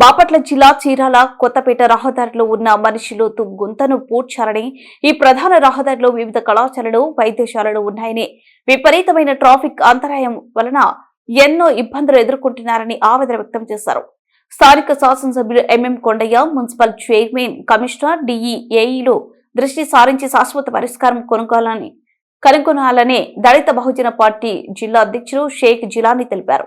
బాపట్ల జిల్లా చీరాల కొత్తపేట రహదారిలో ఉన్న మనుషులు గుంతను పూడ్చారని ఈ ప్రధాన రహదారిలో వివిధ కళాశాలలు వైద్యశాలలు ఉన్నాయని విపరీతమైన ట్రాఫిక్ అంతరాయం వలన ఎన్నో ఇబ్బందులు ఎదుర్కొంటున్నారని ఆవేదన వ్యక్తం చేశారు. స్థానిక శాసనసభ్యులు MM Kondaiah municipal chairman commissioner డిఈఏఈలు దృష్టి సారించి శాశ్వత పరిష్కారం కొనుగోలని కనుగొనాలని దళిత బహుజన పార్టీ జిల్లా అధ్యక్షుడు షేక్ జిలానీ తెలిపారు.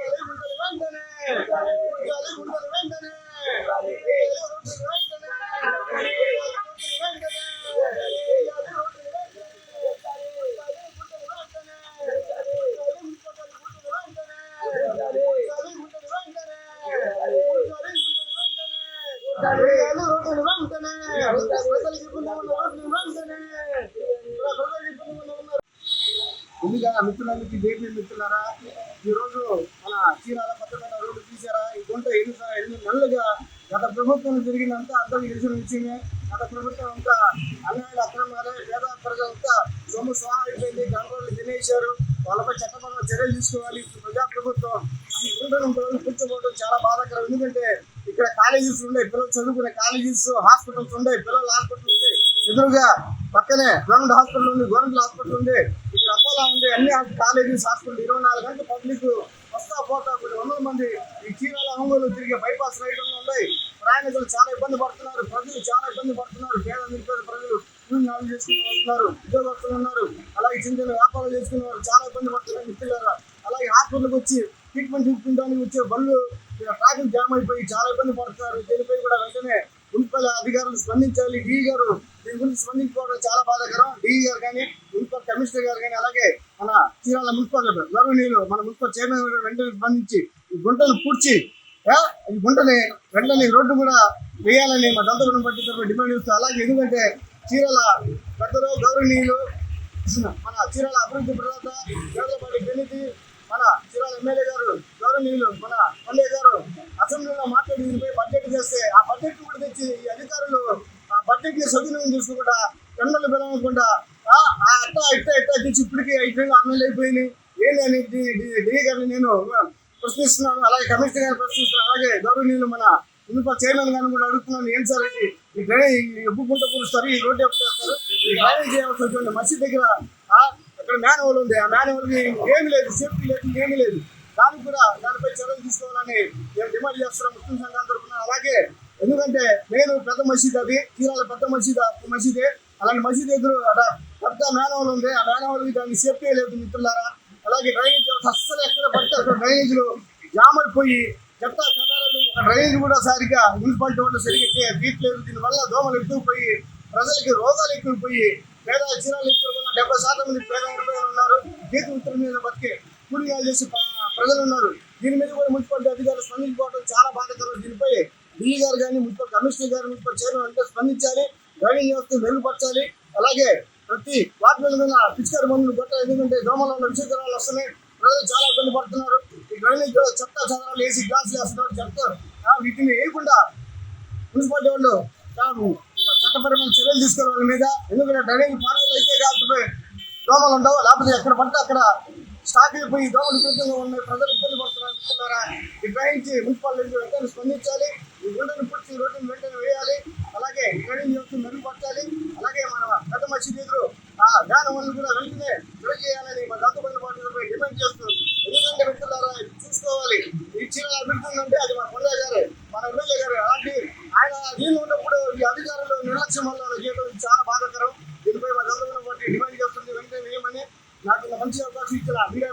ముందుగా మిత్రులందరికీ జేపీ మిత్రులారా ఈ రోజు మన చీరాల పక్కన రోడ్డు తీసారా ఈ గుంట ఎన్ని ఎన్ని నెలలుగా గత ప్రభుత్వం జరిగినంత అందరికీ తెలిసిన విషయమే గత ప్రభుత్వం అంతా అన్యాయాలు అక్రమాలే పేద ప్రజలంతా సొమ్ము సహా అయిపోయింది గంగోళ్ళు తినేశారు. వాళ్ళపై చట్టపరమైన చర్యలు తీసుకోవాలి. ప్రజా ప్రభుత్వం ఈ గుంటను కూర్చోబోవడం చాలా బాధాకరం. ఎందుకంటే ఇక్కడ కాలేజెస్ ఉండే పిల్లలు చదువుకునే కాలేజెస్ హాస్పిటల్స్ ఉండే పిల్లల హాస్పిటల్ ఉంది ఎదురుగా పక్కనే గవర్నమెంట్ హాస్పిటల్ ఉంది గవర్నమెంట్ హాస్పిటల్ ఉంది. ఇక్కడ అపోలో ఉంది అన్ని కాలేజెస్ హాస్పిటల్ ఇరవై నాలుగు గంటలు పబ్లిక్ వస్తా పోతా కొన్ని వందల మంది ఈ చీరాల ఒంగోలు తిరిగే బైపాస్ రైడ్లు ఉన్నాయి. ప్రయాణికులు చాలా ఇబ్బంది పడుతున్నారు ప్రజలు చాలా ఇబ్బంది పడుతున్నారు. పేద నిరుపేద ప్రజలు నాలుగు చేసుకుని వస్తున్నారు ఉద్యోగస్తులు ఉన్నారు. అలాగే చిన్న చిన్న వ్యాపారాలు చేసుకునే వారు చాలా ఇబ్బంది పడుతున్నారు మిత్రులారా. అలాగే హాస్పిటల్కి వచ్చి ట్రీట్మెంట్ చూపుకుంటానికి వచ్చే బళ్ళు ఇక్కడ ట్రాఫిక్ జామ్ అయిపోయి చాలా ఇబ్బంది పడుతున్నారు. దీనిపై కూడా వెంటనే మున్సిపల్ అధికారులు స్పందించాలి. డిఈ గారు దీని గురించి స్పందించుకోవడం చాలా బాధాకరం. డిఈ గారు కానీ మున్సిపల్ కమిషనర్ గారు కానీ అలాగే మన చీరాల మున్సిపల్ గౌరవనీయులు మన మున్సిపల్ చైర్మన్ గారు వెంటనే స్పందించి ఈ గుంటలు పూడ్చి ఈ గుంటని వెంటనే రోడ్డు కూడా వేయాలని మా దంతగుణం పట్టి తరఫున డిమాండ్ చేస్తూ అలాగే ఎందుకంటే చీరాల పెద్దలు గౌరవనీయులు మన చీరాల అభివృద్ధి ప్రదాత పేదలపాటి పెన్నితి మన చీరాల ఎమ్మెల్యే గారు గౌరవనీయులు మన పల్లె గారు అసెంబ్లీలో మాట్లాడి దీనిపై బడ్జెట్ చేస్తే ఆ బడ్జెట్ కూడా తెచ్చి ఈ అధికారులు ఆ బడ్జెట్ని సద్వినియోగం చేసుకోకుండా ఎండలు పిలవకుండా ఆ, ఆ అట్ట ఇట్ట ఇట్ట తెచ్చి ఇప్పటికీ ఐదు ఆరు అయిపోయింది. అయిపోయినాయి ఏంటి అని డి- గారిని నేను ప్రశ్నిస్తున్నాను అలాగే కమిషనర్ గారిని ప్రశ్నిస్తున్నాను అలాగే గౌరవనీయులు మన మున్సిపల్ చైర్మన్ గారిని కూడా అడుగుతున్నాను ఏం సార్ ఇది? ఈ డ్రైనేజ్ ఎప్పుకుంటూ ఎబ్బుకుంట ఈ రోడ్డు ఎప్పుడు చేస్తారు? ఈ డ్రైనేజ్ చేయవలసినటువంటి మసీద్ దగ్గర అక్కడ మాన్యువల్ ఉంది ఆ మాన్యువల్కి లేదు సేఫ్టీ లేదు ఏమీ లేదు. దానికి కూడా దానిపై చర్యలు తీసుకోవాలని మేము డిమాండ్ చేస్తున్నాం ముస్లిం సంఘాల తరఫున. అలాగే ఎందుకంటే నేను పెద్ద మసీద్ అది తీరాల పెద్ద మసీద్ మసీదే. అలాంటి మసీద్ ఎదురు అక్కడ పెద్ద మేనవల్ ఉంది. ఆ మేనవల్కి దానికి సేఫ్టీ లేదు మిత్రులారా. అలాగే డ్రైనేజ్ అస్సలు ఎక్కడ పడితే అక్కడ డ్రైనేజ్లు జామ్ అయిపోయి చెత్త కదారాలు ఒక డ్రైనేజ్ కూడా సరిగ్గా మున్సిపాలిటీ వాళ్ళు సరిగ్గా చే- తీయట్లేదు దీనివల్ల దోమలు ఎక్కువైపోయి ప్రజలకి రోగాలు ఎక్కువైపోయి పేద చిరాలు ఎక్కువ డెబ్బై శాతం మంది పేద నిరుపేదలు ఉన్నారు. గీత ఉత్తరం మీద బతికే కూలిగాలు చేసి ప్రజలు ఉన్నారు. దీని మీద కూడా మున్సిపాలిటీ అధికారులు స్పందించుకోవడం చాలా బాధాకరం. దీనిపై ఢిల్లీ గారు కానీ మున్సిపల్ కమిషనర్ గారు మున్సిపల్ చైర్మన్ అంటే స్పందించాలి. డ్రైనేజ్ వ్యవస్థ మెరుగుపరచాలి. అలాగే ప్రతి వార్డుల మీద పిచికారి మందులు గొట్ట ఎందుకంటే దోమల ఉన్న విషకరాలు వస్తున్నాయి. ప్రజలు చాలా ఇబ్బంది పడుతున్నారు. ఈ డ్రైనేజ్ చెత్త చదరాలు వేసి గ్లాసులు వేస్తున్నారు. చెత్త వీటిని వేయకుండా మున్సిపాలిటీ వాళ్ళు తాము చట్టపరమైన చర్యలు తీసుకోవాలి వాళ్ళ మీద. ఎందుకంటే డ్రైనేజ్ పార్కులు అయితే కాబట్టి దోమలు ఉండవు. లేకపోతే ఎక్కడ పడితే అక్కడ స్టాక్ అయిపోయి దోమలు విపరీతంగా ఉన్నాయి ప్రజలు ఇబ్బంది పడుతున్నారు మిత్రులారా ఈ డ్రైనేజ్ మున్సిపాలిటీ వెంటనే స్పందించాలి. ఈ గుండెని పూర్తి రోడ్డుని వెంటనే వేయాలి అలాగే డ్రైనేజ్ వ్యవస్థను మెరుగుపరచాలి. అలాగే మన పెద్ద మసీదు ఎదురు ఆ ధ్యానం వల్ల కూడా వెంటనే చేయాలని మన దత్తమైన పార్టీలపై డిమాండ్ చేస్తూ ఎందుకంటే మిత్రులారా ఇది చూసుకోవాలి ఈ చీరాల పెడుతుందంటే అది మన కొండ గారే మన ఎమ్మెల్యే గారు అలాంటి ఆయన దీనిలో ఉన్నప్పుడు ఈ అధికారులు జీవితం చాలా బాధాకరం. దీనిపై వాళ్ళందరూ బట్టి డిమాండ్ చేస్తుంది వెంటనే వేయమని నాకు మంచి అవకాశం ఇచ్చిన మీడియా